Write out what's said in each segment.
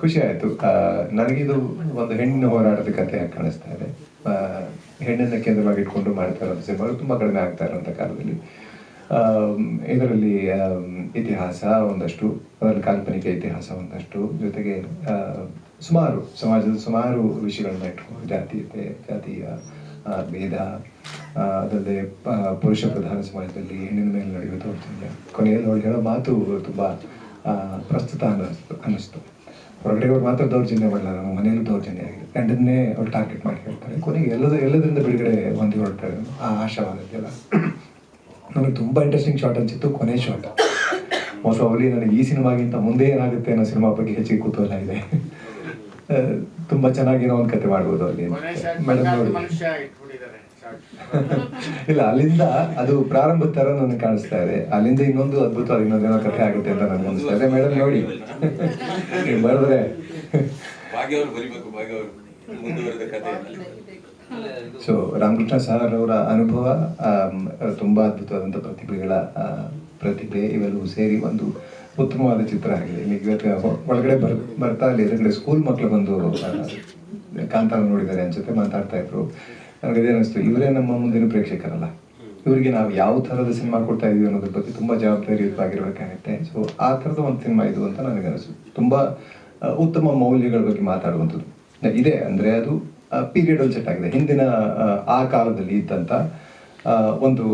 ಖುಷಿ ಆಯಿತು ನನಗಿದು ಒಂದು ಹೆಣ್ಣಿನ ಹೋರಾಟದ ಕಥೆ ಕಾಣಿಸ್ತಾ ಇದೆ. ಹೆಣ್ಣನ್ನು ಕೇಂದ್ರವಾಗಿ ಇಟ್ಕೊಂಡು ಮಾಡ್ತಾ ಸಿನಿಮಾಗಳು ತುಂಬ ಕಡಿಮೆ ಆಗ್ತಾ ಇರೋಂಥ ಕಾಲದಲ್ಲಿ. ಇದರಲ್ಲಿ ಇತಿಹಾಸ ಒಂದಷ್ಟು, ಅದರಲ್ಲಿ ಕಾಲ್ಪನಿಕ ಇತಿಹಾಸ ಒಂದಷ್ಟು, ಜೊತೆಗೆ ಸುಮಾರು ಸಮಾಜದ ಸುಮಾರು ವಿಷಯಗಳನ್ನ ಇಟ್ಕೊಂಡು ಜಾತೀಯತೆ, ಜಾತಿಯ ಭೇದ ಅದಲ್ಲದೆ ಪುರುಷ ಪ್ರಧಾನ ಸಮಾಜದಲ್ಲಿ ಹೆಣ್ಣಿನ ಮೇಲೆ ನಡೆಯುವ ದೌರ್ಜನ್ಯ. ಕೊನೆಯಲ್ಲಿ ಅವಳು ಹೇಳೋ ಮಾತು ತುಂಬ ಪ್ರಸ್ತುತ ಅನ್ನಿಸ್ತು ಅನ್ನಿಸ್ತು. ಹೊರಗಡೆ ಅವ್ರು ಮಾತ್ರ ದೌರ್ಜನ್ಯ ಮಾಡಲ್ಲ ನಮ್ಮ ಮನೆಯಲ್ಲೂ ದೌರ್ಜನ್ಯ ಆಗಿದೆ. ಗಂಡನ್ನೇ ಅವ್ರು ಟಾರ್ಗೆಟ್ ಮಾಡಿ ಹೇಳ್ತಾರೆ ಕೊನೆಗೆ ಎಲ್ಲದ ಎಲ್ಲದರಿಂದ ಬಿಡುಗಡೆ ಹೊಂದಿ ಹೊರಡ್ತಾರೆ ಆ ಆಶಾವಾದದ್ದೆಲ್ಲ ನನಗೆ ತುಂಬ ಇಂಟ್ರೆಸ್ಟಿಂಗ್ ಶಾಟ್ ಅನಿಸಿತ್ತು ಕೊನೆ ಶಾಟ್ ಮೋಸ್ಟ್ ಅವಳಿ ನನಗೆ ಈ ಸಿನಿಮಾಗಿಂತ ಮುಂದೆ ಏನಾಗುತ್ತೆ ಅನ್ನೋ ಸಿನಿಮಾ ಬಗ್ಗೆ ಹೆಚ್ಚಿಗೆ ಕುತೂಹಲ ಇದೆ. ತುಂಬ ಚೆನ್ನಾಗಿರೋ ಒಂದು ಕತೆ ಮಾಡ್ಬೋದು ಅಲ್ಲಿ ಮೇಡಮ್ ನೋಡಿ. ಇಲ್ಲ ಅಲ್ಲಿಂದ ಅದು ಪ್ರಾರಂಭದ ತರ ನನಗೆ ಕಾಣಿಸ್ತಾ ಇದೆ. ಅಲ್ಲಿಂದ ಇನ್ನೊಂದು ಅದ್ಭುತವಾಗಿ ಇನ್ನೊಂದೇನೋ ಕಥೆ ಆಗುತ್ತೆ ಅಂತ ನನಗೆ ಅನಿಸ್ತಾ ಇದೆ. ಮೇಡಮ್ ನೋಡಿ. ನೀವು ಬರೆದ್ರೆ. ಸೊ ರಾಮಕೃಷ್ಣ ಸರ್ ಅವರ ಅನುಭವ ತುಂಬಾ ಅದ್ಭುತವಾದಂಥ ಪ್ರತಿಭೆಗಳ ಪ್ರತಿಭೆ ಇವೆಲ್ಲವೂ ಸೇರಿ ಒಂದು ಉತ್ತಮವಾದ ಚಿತ್ರ ಆಗಿದೆ. ಇಲ್ಲಿ ಇವತ್ತು ಒಳಗಡೆ ಬರ್ ಬರ್ತಾ ಅಲ್ಲಿ ಎದುರುಗಡೆ ಸ್ಕೂಲ್ ಮಕ್ಕಳು ಬಂದು ಕಾಂತಾರ ನೋಡಿದ್ದಾರೆ ಅನ್ಸುತ್ತೆ ಮಾತಾಡ್ತಾ ಇದ್ರು. ನನಗೆ ಅದೇ ಅನಿಸ್ತು ಇವರೇ ನಮ್ಮ ಮುಂದಿನ ಪ್ರೇಕ್ಷಕರಲ್ಲ. ಇವರಿಗೆ ನಾವು ಯಾವ ಥರದ ಸಿನಿಮಾ ಕೊಡ್ತಾ ಇದೀವಿ ಅನ್ನೋದ್ರ ಬಗ್ಗೆ ತುಂಬ ಜವಾಬ್ದಾರಿಯುತವಾಗಿರ್ಬೇಕಾಗುತ್ತೆ ಸೊ ಆ ಥರದ ಒಂದು ಸಿನಿಮಾ ಇದು ಅಂತ ನನಗೆ ಅನಿಸ್ತು ತುಂಬ ಉತ್ತಮ ಮೌಲ್ಯಗಳ ಬಗ್ಗೆ ಮಾತಾಡುವಂಥದ್ದು. ಇದೆ ಅಂದರೆ ಅದು ಪೀರಿಯಡ್ ಸೆಟ್ ಆಗಿದೆ. ಹಿಂದಿನ ಆ, ಕಾಲದಲ್ಲಿ ಇದ್ದಂಥ ಒಂದು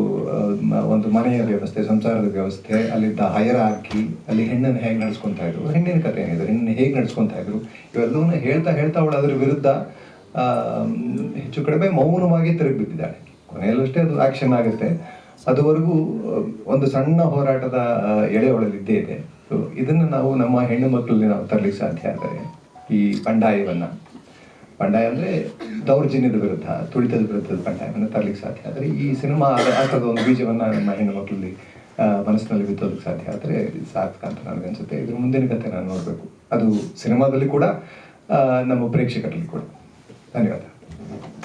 ಒಂದು ಮನೆಯ ವ್ಯವಸ್ಥೆ ಸಂಸಾರದ ವ್ಯವಸ್ಥೆ ಅಲ್ಲಿದ್ದ ಹೈರ ಹಾಕಿ ಅಲ್ಲಿ ಹೆಣ್ಣನ್ನು ಹೇಗೆ ನಡೆಸ್ಕೊತಾ ಇದ್ರು. ಹೆಣ್ಣಿನ ಕಥೆ ಏನಿದೆ? ಹೆಣ್ಣು ಹೇಗೆ ನಡೆಸ್ಕೊತಾ ಇದ್ರು? ಇವೆಲ್ಲವನ್ನ ಹೇಳ್ತಾ ಹೇಳ್ತಾ ಅವಳು ಅದರ ವಿರುದ್ಧ ಹೆಚ್ಚು ಕಡಿಮೆ ಮೌನವಾಗಿ ತಿರುಗಿ ಬಿದ್ದಿದ್ದಾಳೆ ಕೊನೆಯಲ್ಲಷ್ಟೇ ಅದು ಆಕ್ಷನ್ ಆಗುತ್ತೆ. ಅದುವರೆಗೂ ಒಂದು ಸಣ್ಣ ಹೋರಾಟದ ಆ, ಎಳೆ ಒಳಗೆ ಇದ್ದೇ ಇದೆ. ಸೊ ಇದನ್ನು ನಾವು ನಮ್ಮ ಹೆಣ್ಣು ಮಕ್ಕಳಲ್ಲಿ ನಾವು ತರಲಿಕ್ಕೆ ಸಾಧ್ಯ ಆದರೆ ಈ ಬಂಡಾಯವನ್ನು ಬಂಡಾಯ ಅಂದರೆ ದೌರ್ಜನ್ಯದ ವಿರುದ್ಧ ತುಳಿತದ ವಿರುದ್ಧದ ಬಂಡಾಯವನ್ನು ತರಲಿಕ್ಕೆ ಸಾಧ್ಯ ಆದರೆ ಈ ಸಿನಿಮಾ ಆಟದ ಒಂದು ಬೀಜವನ್ನು ನಮ್ಮ ಹೆಣ್ಣು ಮಕ್ಕಳಲ್ಲಿ ಮನಸ್ಸಿನಲ್ಲಿ ಬಿತ್ತೋದಕ್ಕೆ ಸಾಧ್ಯ ಆದರೆ ಸಾರ್ಥಕ ಅಂತ ನನಗನ್ಸುತ್ತೆ ಇದ್ರ ಮುಂದಿನ ಕಥೆ ನಾನು ನೋಡಬೇಕು. ಅದು ಸಿನಿಮಾದಲ್ಲಿ ಕೂಡ ನಮ್ಮ ಪ್ರೇಕ್ಷಕರಲ್ಲಿ ಕೂಡ. ಧನ್ಯವಾದ